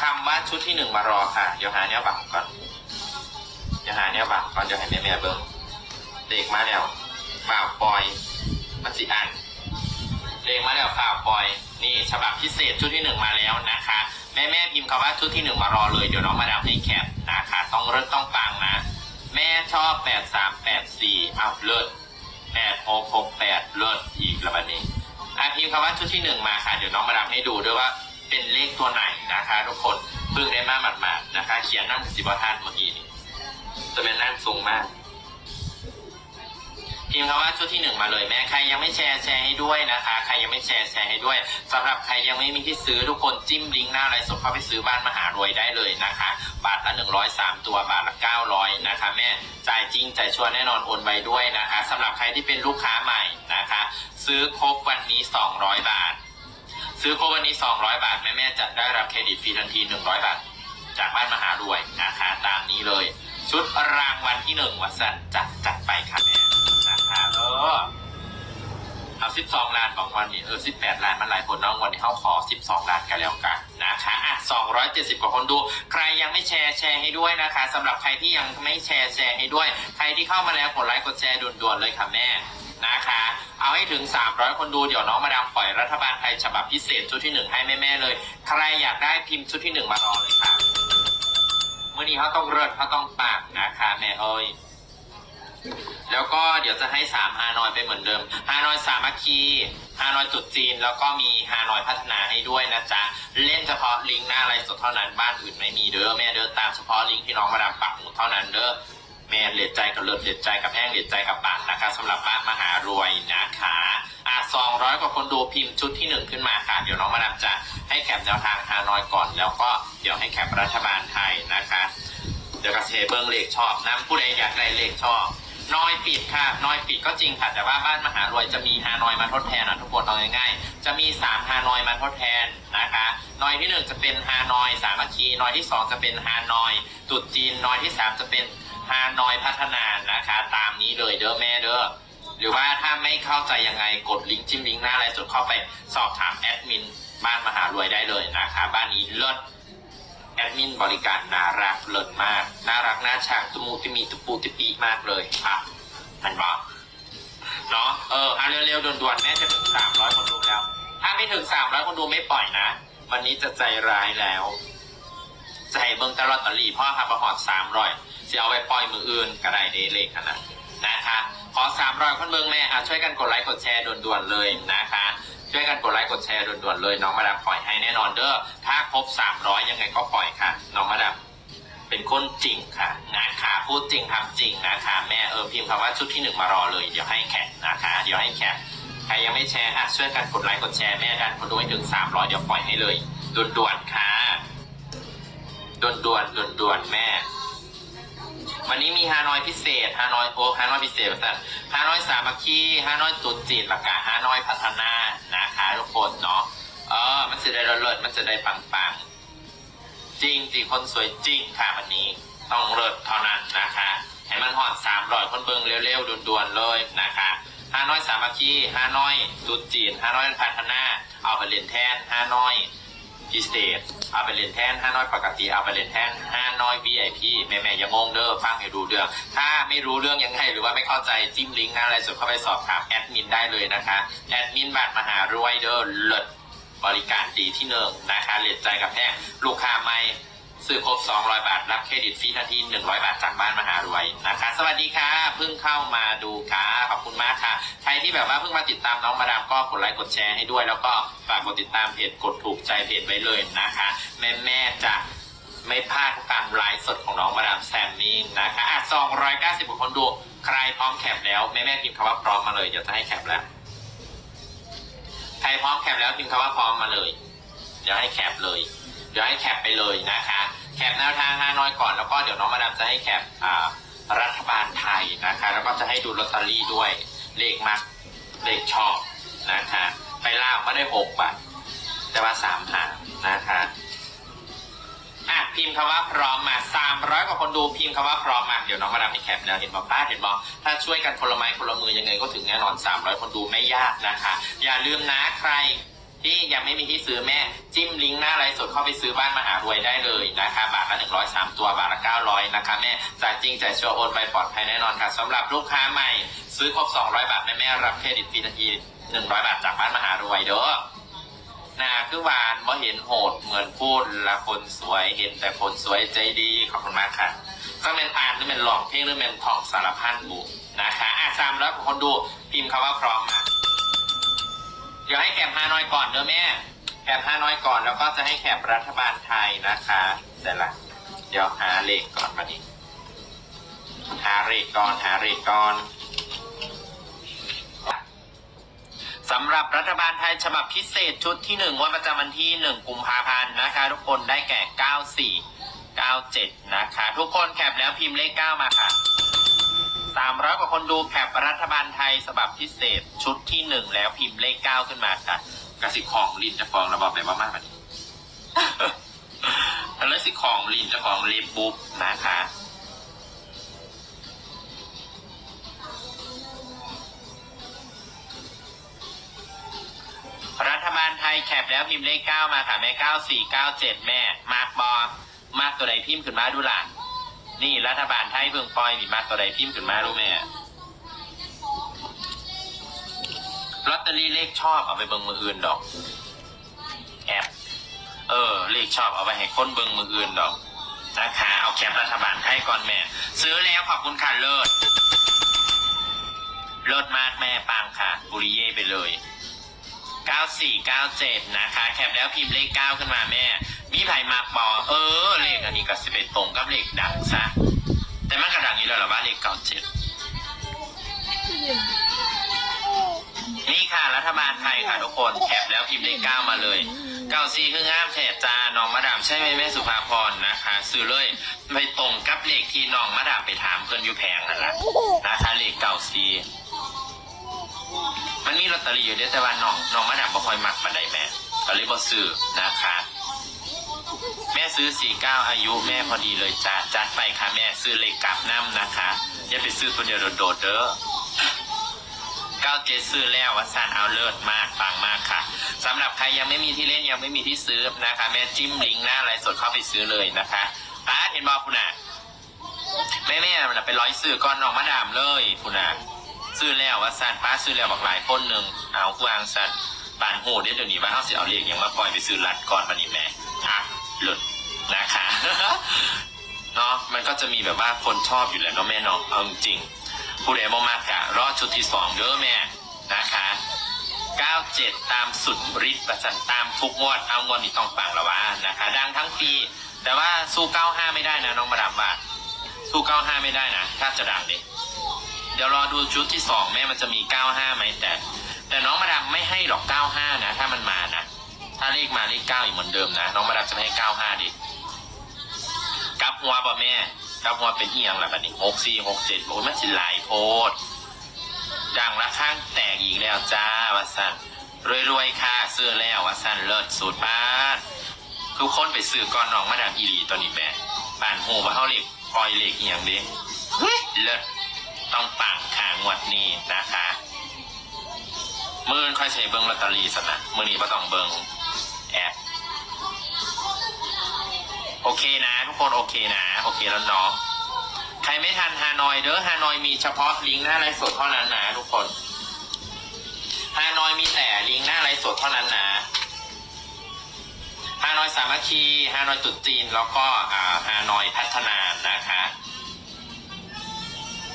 คำว่าชุดที่หนึ่งมารอค่ะ เดี๋ยวหาเนี่ยบังก่อน เดี๋ยวหาเนี่ยบังก่อน เดี๋ยวให้แม่แม่เบิ้งเด็กมาแล้วฝ่าวปล่อยมันสิอันเด็กมาแล้วฝ่าวปล่อย นี่ฉบับพิเศษชุดที่หนึ่งมาแล้วนะคะ แม่แม่พิมพ์คำว่าชุดที่หนึ่งมารอเลย เดี๋ยวน้องมาดามให้แคปนะคะ ต้องเริ่มต้องปังนะ แม่ชอบแปดสามแปดสี่เอาเลิศแปดหกหกแปดเลิศอีกแล้วบัดนี้อาพิมพ์คำว่าชุดที่หนึ่งมาค่ะ เดี๋ยวน้องมาดามให้ดูด้วยว่า เป็นเลขตัวไหนนะคะทุกคนเพิ่งได้มาหมาดๆนะคะ เขียนนั่งสิบทันเมื่อกี้นี้จะเป็นนั่งสูงมากพิมพ์คำว่าชุดที่หนึ่งมาเลยแม่ใครยังไม่แชร์แชร์ให้ด้วยนะคะ ใครยังไม่แชร์แชร์ให้ด้วยสำหรับใครยังไม่มีที่ซื้อทุกคนจิ้มลิงก์หน้าไลฟ์สดเข้าไปซื้อบ้านมหารวยได้เลยนะคะ บาทละหนึ่งร้อยสามตัวบาทละเก้าร้อยนะคะแม่จ่ายจริงจ่ายชัวร์แน่นอนโอนไวด้วยนะคะสำหรับใครที่เป็นลูกค้าใหม่นะคะ ซื้อครบวันนี้สองร้อยบาท ซื้อครบวันนี้สองร้อยบาท แม่แม่จะได้รับเครดิตฟรีทันทีหนึ่งร้อยบาท จากบ้านมหารวยนะคะตามนี้เลย ชุดรางวัลที่หนึ่งวัสันจัดจัดไปค่ะแม่นะคะเออเอาสิบสองล้านบางวันนี่เออสิบแปดล้านมันหลายคนน้องวันนี้เขาขอสิบสองล้านกันแล้วกันนะคะอะสองร้อยเจ็ดสิบกว่าคนดู ใครยังไม่แชร์แชร์ให้ด้วยนะคะสำหรับใครที่ยังไม่แชร์แชร์ให้ด้วย ใครที่เข้ามาแล้วกดไลค์กดแชร์ด่วนๆเลยค่ะแม่นะคะ เอาให้ถึง 300 คนดูเดี๋ยวน้องมาดามปล่อยรัฐบาลไทยฉบับพิเศษชุดที่หนึ่งให้แม่ๆเลย ใครอยากได้พิมพ์ชุดที่หนึ่งมารอเลยค่ะเมื่อนี้เขาต้องเลิศเขาต้องปากนะคะแม่เอ้ยแล้วก็เดี๋ยวจะให้สามฮานอยไปเหมือนเดิมฮานอยสามัคคีฮานอยจุดจีน แล้วก็มีฮานอยพัฒนาให้ด้วยนะจ๊ะ เล่นเฉพาะลิงก์หน้าไลฟ์สดเท่านั้นบ้านอื่นไม่มีเด้อแม่เด้อตามเฉพาะลิงก์ที่น้องมาดามปักหมุดเท่านั้นเด้อ แม่เหลียดใจกับเลิศเหลียดใจกับแห้งเหลียดใจกับปากนะคะสำหรับบ้านมหารวยนะคะอะสองร้อยกว่าคนดูพิมพ์ชุดที่หนึ่งขึ้นมาค่ะ เดี๋ยวน้องมาดามจะให้แคปแนวทางฮานอยก่อน แล้วก็เดี๋ยวให้แคปรัฐบาลไทยนะคะ เดี๋ยวกระเซเบิงเลขชอบน้ำผู้ใดอยากได้เลขชอบน้อยปิดค่ะน้อยปิดก็จริงค่ะ แต่ว่าบ้านมหารวยจะมีฮานอยมาทดแทนนะทุกคนเอาง่ายๆจะมีสามฮานอยมาทดแทนนะคะน้อยที่หนึ่งจะเป็นฮานอยสามัคคีน้อยที่สองจะเป็นฮานอย ตุดจีนน้อยที่สามจะเป็น ฮานอยพัฒนานะคะ ตามนี้เลยเด้อแม่เด้อหรือว่าถ้าไม่เข้าใจยังไงกดลิงก์จิ้มลิงก์หน้าอะไรสดเข้าไปสอบถามแอดมินบ้านมหารวยได้เลยนะคะ บ้านนี้เลิศแอดมินบริการน่ารักเลิศมาก น่ารักน่าชังตุมูติมีตุปูติปีมากเลยอะมันบอกเนาะเอออะเร็วๆด่วนๆแม่จะถึงสามร้อยคนดูแล้ว ถ้าไม่ถึงสามร้อยคนดูไม่ปล่อยนะ วันนี้จะใจร้ายแล้วให้เบิ้งตลอดตอรี่พ่อค่ะประหอดสามร้อย จะเอาไปปล่อยมืออื่นก็ได้เดเลขขนาดนะคะขอสามร้อยคนเบิ้งแม่อะช่วยกันกดไลค์กดแชร์ด่วนๆเลยนะคะ ช่วยกันกดไลค์กดแชร์ด่วนๆเลย น้องมาดามปล่อยให้แน่นอนเด้อถ้าครบ300ยังไงก็ปล่อยค่ะ น้องมาดามเป็นคนจริงค่ะนะคะพูดจริงทำจริงนะคะแม่เออพิมพ์คำว่าชุดที่หนึ่งมารอเลยเดี๋ยวให้แคปนะคะ เดี๋ยวให้แคปใครยังไม่แชร์อะช่วยกันกดไลค์กดแชร์แม่ดันคนดูให้ถึง300เดี๋ยวปล่อยให้เลยด่วนๆค่ะด่วนๆด่วนๆแม่ วันนี้มีฮานอยพิเศษฮานอยโอฮานอยพิเศษแบบฮานอยสามัคคีฮานอยตุดจีนหลักกาฮานอยพัฒนานะคะทุกคนเนาะเออมันจะได้เลิศมันจะได้ปังๆ จริงจริงคนสวยจริงค่ะวันนี้ ต้องเลิศเท่านั้นนะคะให้มันหอดสามร้อยคนเบิงเร็วๆด่วนๆเลยนะคะฮานอยสามัคคีฮานอยตุดจีนฮานอยพัฒนา เอาไปเรียนแทนฮานอย พิเศษเอาไปเล่นแทนห้าน้อยปกติเอาไปเล่นแทนห้าน้อย VIP แม่แม่ๆอยังงงเด้อฟังให้ดูเรื่อง ถ้าไม่รู้เรื่องยังไงหรือว่าไม่เข้าใจจิ้มลิงก์หน้าอะไรสุดเข้าไปสอบถามแอดมินได้เลยนะคะแอดมินบัตรมหารวยเด้อเลิศบริการดีที่หนึ่งนะคะเลดใจกับแพงลูกค้าไม่ ซื้อครบ 200 บาท รับเครดิตฟรีทันที 100 บาทจากบ้านมหารวยนะคะ สวัสดีค่ะ เพิ่งเข้ามาดูค่ะ ขอบคุณมากค่ะ ใครที่แบบว่าเพิ่งมาติดตามน้องมาดามก็กดไลค์กดแชร์ให้ด้วย แล้วก็ฝากกดติดตามเพจกดถูกใจเพจไว้เลยนะคะ แม่แม่จะไม่พลาดการไลฟ์สดของน้องมาดามแซมมี่นะคะอะ290กว่าคนดู ใครพร้อมแคปแล้ว แม่แม่พิมพ์คำว่าพร้อมมาเลย เดี๋ยวจะให้แคปแล้ว ใครพร้อมแคปแล้วพิมพ์คำว่าพร้อมมาเลย เดี๋ยวให้แคปเลย เดี๋ยวให้แคปไปเลยนะคะ แคปแนวทางฮานอยก่อนแล้วก็เดี๋ยวน้องมาดามจะให้แคปรัฐบาลไทยนะคะ แล้วก็จะให้ดูลอตเตอรี่ด้วยเลขมักเลขชอบนะคะ ไปล่าไม่ได้หกบาทแต่ว่าสามหางนะคะอะพิมพ์คำว่าพร้อมมาสามร้อยกว่าคนดูพิมพ์คำว่าพร้อมมาเดี๋ยวน้องมาดามให้แคปแล้วเห็นบอกป้าเห็นบอกถ้าช่วยกันคนละไม้คนละมือยังไงก็ถึงแน่นอนสามร้อยคนดูไม่ยากนะคะ อย่าลืมนะใคร ที่ยังไม่มีที่ซื้อแม่จิ้มลิงก์หน้าไลฟ์สดเข้าไปซื้อบ้านมหารวยได้เลยนะคะบาทละ103 ตัวบาทละ900นะคะแม่จ่ายจริงจ่ายชัวร์โอนไปปลอดภัยแน่นอนค่ะสำหรับลูกค้าใหม่ ซื้อครบ 200 บาทแม่แม่รับเครดิตฟรีทันที100 บาทจากบ้านมหารวยเด้อนาคือวานบ่เห็นโหดเหมือนพูดละคนสวยเห็นแต่คนสวยใจดีขอบคุณมากค่ะก็เป็นอ่านหรือเป็นหลอกเพลงหรือเป็นทองสารพันบุนะคะอะสามร้อยคนดูพิมพ์คำว่าพร้อมมา เดี๋ยวให้แคปฮานอยก่อนเด้อแม่แคปฮานอยก่อนแล้วก็จะให้แคปรัฐบาลไทยนะคะเดี๋ยวละเดี๋ยวหาเลขก่อนมาดิหาเลขก่อนหาเลขก่อนสำหรับรัฐบาลไทยฉบับพิเศษชุดที่หนึ่งวันประจำวันที่หนึ่งกุมภาพันธ์นะคะ ทุกคนได้แก่เก้าสี่เก้าเจ็ดนะคะ ทุกคนแคปแล้วพิมพ์เลขเก้ามาค่ะ สามร้อยกว่าคนดูแคปรัฐบาลไทยฉบับพิเศษ ชุดที่หนึ่งแล้วพิมพ์เลขเก้าขึ้นมาค่ะกสิของลินจะฟองระบอบแบบว่ามากมันแล้วสิของลินจะของเลบบุ๊บนะคะรัฐบาลไทยแคปแล้วพิมพ์เลขเก้ามาค่ะแม่เก้าสี่เก้าเจ็ดแม่ มาร์กบอมากตัวใดพิมพ์ขึ้นมาดูล่ะ นี่รัฐบาลไทยเพิ่งปล่อยนี่มาตัวใดพิมพ์ขึ้นมารู้แม่ลอตเตอรี่เลขชอบเอาไปเบิ่งมืออื่นดอก แอบเออ เลขชอบเอาไปให้คนเบิ่งมืออื่นดอกนะคะเอาแคปรัฐบาลไทยก่อนแม่ ซื้อแล้วขอบคุณค่ะเลิศเลิศมากแม่ปังค่ะบุริเย่ไปเลย 9497 นะคะ แคปแล้วพิมพ์เลข 9 ขึ้นมาแม่ มีไผ่มากบอเออเลขอันนี้ก็สิบเอ็ดตรงกับเลขดังซะแต่มันกระดังนี้แล้วหรอว่าเลขเก้าเจ็ดนี่ค่ะรัฐบาลไทยค่ะทุกคนแคปแล้วพิมพ์เลข9มาเลยเก้าซีคืองามแถจาน้องมาดามใช่ไหมแม่สุภาพรนะคะซื้อเลยไปตรงกับเลขที่น้องมาดามไปถามเพื่อนอยู่แพงนั่นแหละนะคะเลขเก้าซีมันมีลอตเตอรี่อยู่เด้อแต่ว่าน้องน้องมาดามบ่ค่อยมักมาได้แม่ก็เลยบ่ซื้อนะคะ แม่ซื้อ 49 อายุแม่พอดีเลยจ้าจัดไปค่ะแม่ซื้อเลขกลับน้ำนะคะ อย่าไปซื้อตัวเดียวโดดๆเด้อ97ซื้อแล้ววัดสันเอาเลิศมากปังมากค่ะสำหรับใครยังไม่มีที่เล่นยังไม่มีที่ซื้อนะคะ แม่จิ้มลิงก์หน้าไลฟ์สดเข้าไปซื้อเลยนะคะป้าเห็นบอกคุณน่ะแม่แม่ๆมันนะไปร้อยซื้อก้อนน้องมาดามเลยคุณน่ะซื้อแล้วว่าสันป้าซื้อแล้วบอกหลายคนหนึ่งเอากวางสันปานโหดเดี๋ยวนี้ว่าเขาสิเอาเรียกยังมาปล่อยไปซื้อรัดก่อนมานี่แม่อะ หลุดนะคะเนาะมันก็จะมีแบบว่าคนชอบอยู่แหละเนาะแม่เนาะเอาจริงผู้ใดบ่มากะรอดชุดที่สองเด้อแม่นะคะ97 ตามสุดฤทธิ์ประจันตามทุกงวดเอางวดนี้ต้องปังละวะนะคะ ดังทั้งปี แต่ว่าสู้ 95 ไม่ได้นะน้องมาดามว่าสู้ 95 ไม่ได้นะถ้าจะดังดิเดี๋ยวรอดูชุดที่สองแม่มันจะมี 95ไหมแต่ แต่น้องมาดามไม่ให้หรอก 95 นะ ถ้ามันมานะ ถ้าเลขมาเลข9อยู่เหมือนเดิมนะ น้องมาดามจะไม่ให้95ดิกลับหัวป่ะแม่กลับหัวเป็นเอียงล่ะบัดนี้6 4 6 7โอ้ยมันสิหลายโพดดังละข้างแตกอีกแล้วจ้าวัสันรวยๆค่ะซื้อแล้ววัสันเลิศสูตรบ้านทุกคนไปซื้อก้อนน้องมาดามอีหลีตัวนี้แม่ป่านหูว่าเขาเหลขปล่อยเหลขเอียงดิเลิศต้องปังขางวดนี้นะคะมื่อค่อยใช้เบิ้งลอตเตอรี่สนะมื่อนี้ก็ต้องเบิ้ง แอปโอเคนะ ทุกคนโอเคนะ โอเคแล้วเนาะใครไม่ทันฮานอยเด้อฮานอยมีเฉพาะลิงก์หน้าไลฟ์สดเท่านั้นนะ ทุกคนฮานอยมีแต่ลิงก์หน้าไลฟ์สดเท่านั้นนะฮานอยสามัคคีฮานอยตุดจีนแล้วก็อ่าฮานอยพัฒนานะคะ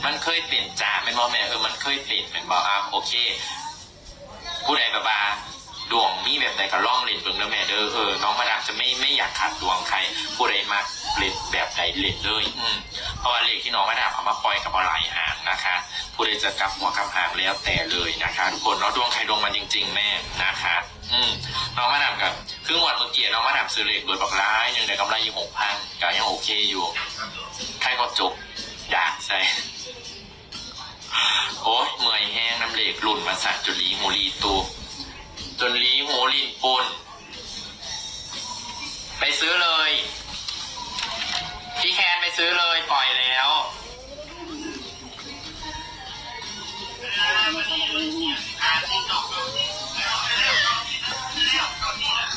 มันเคยเปลี่ยนจ่าเป็นบอแม่เออมันเคยเปลี่ยนเป็นบออะโอเค ผู้ใดแบบว่า ดวงมีแบบใดก็ล่องเล่นเบิ่งเด้อแม่เด้อเออน้องมาดามจะไม่ไม่อยากขาดดวงใครผู้ใดมาเล่นแบบใดเล่นเลย อืมเพราะว่าเลขที่น้องมาดามเอามาปล่อยกับออนไลน์หางนะคะ ผู้ใดจะกลับหัวกลับหางแล้วแต่เลยนะคะทุกคนเนาะดวงใครดวงมันจริง ๆ แม่นะคะ อืมน้องมาดามกับครึ่งวันเมื่อกี้น้องมาดามซื้อเลขโดยบอกร้ายหนึ่งในกำไรอยู่หกพันก็ยังโอเคอยู่ใครก็จบอยากใส่โอ้ยเมื่อยแห้งน้ำเหล็กหลุ่นมาสัตว์จนลีหูลีตู จนลีหูลินปุนไปซื้อเลย พี่แคนไปซื้อเลยปล่อยแล้ว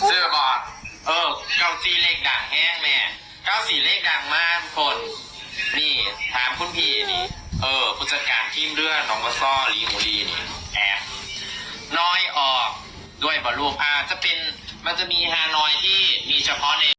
เสื้อบอกเออเก้าสีเลขดังแห้งแม่เก้าสี่เลขดังมากทุกคน นี่ถามคุณพี่นี่ เออผู้จัดการทีมเรือน้องกระซ้อลีหูลีนี่แอบน้อยออก ด้วยบอลลูกอ่าจะเป็นมันจะมีฮานอยที่มีเฉพาะใน